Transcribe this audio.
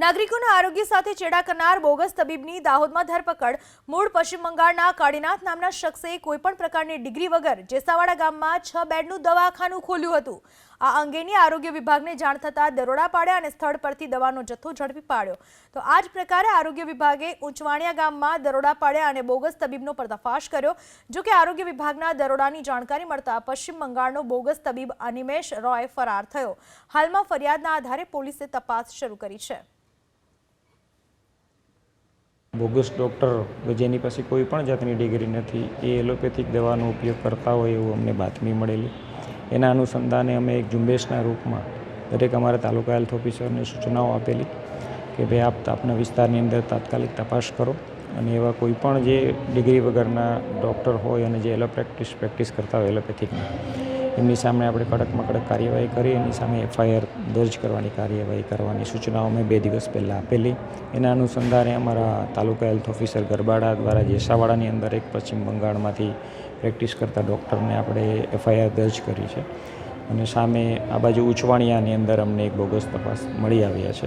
નાગરિકોના આરોગ્ય સાથે ચેડા કરનાર બોગસ તબીબની દાહોદમાં ધરપકડ. મૂળ પશ્ચિમ બંગાળના કાળીનાથ નામના શખ્સે કોઈપણ પ્રકારની ડિગ્રી વગર જેસાવાડા ગામમાં છ બેડનું દવાખાનું ખોલ્યું હતું. આ અંગેની આરોગ્ય વિભાગને જાણ થતાં દરોડા પાડ્યા અને સ્થળ પરથી દવાનો જથ્થો ઝડપી પાડ્યો. તો આ જ પ્રકારે આરોગ્ય વિભાગે ઉંચવાણિયા ગામમાં દરોડા પાડ્યા અને બોગસ તબીબનો પર્દાફાશ કર્યો. જો કે આરોગ્ય વિભાગના દરોડાની જાણકારી મળતા પશ્ચિમ બંગાળનો બોગસ તબીબ અનિમેશ રોય ફરાર થયો. હાલમાં ફરિયાદના આધારે પોલીસે તપાસ શરૂ કરી છે. બોગસ ડૉક્ટર જેની પાસે કોઈ પણ જાતની ડિગ્રી નથી, એ એલોપેથિક દવાનો ઉપયોગ કરતા હોય એવું અમને બાતમી મળેલી. એના અનુસંધાને અમે એક ઝુંબેશના રૂપમાં દરેક અમારા તાલુકા હેલ્થ ઓફિસરને સૂચનાઓ આપેલી કે ભાઈ આપ આપના વિસ્તારની અંદર તાત્કાલિક તપાસ કરો અને એવા કોઈ પણ જે ડિગ્રી વગરના ડૉક્ટર હોય અને જે એલો પ્રેક્ટિસ પ્રેક્ટિસ કરતા હોય એલોપેથિકની એમની સામે આપણે કડકમાં કડક કાર્યવાહી કરી, એની સામે એફઆઈઆર દર્જ કરવાની કાર્યવાહી કરવાની સૂચનાઓ મેં બે દિવસ પહેલાં આપેલી. એના અનુસંધાને અમારા તાલુકા હેલ્થ ઓફિસર ગરબાડા દ્વારા જેસાવાડાની અંદર એક પશ્ચિમ બંગાળમાંથી પ્રેક્ટિસ કરતા ડૉક્ટરને આપણે એફઆઈઆર દર્જ કરી છે. અને સામે આ બાજુ ઉછવાણિયાની અંદર અમને એક બોગસ તપાસ મળી આવ્યા છે.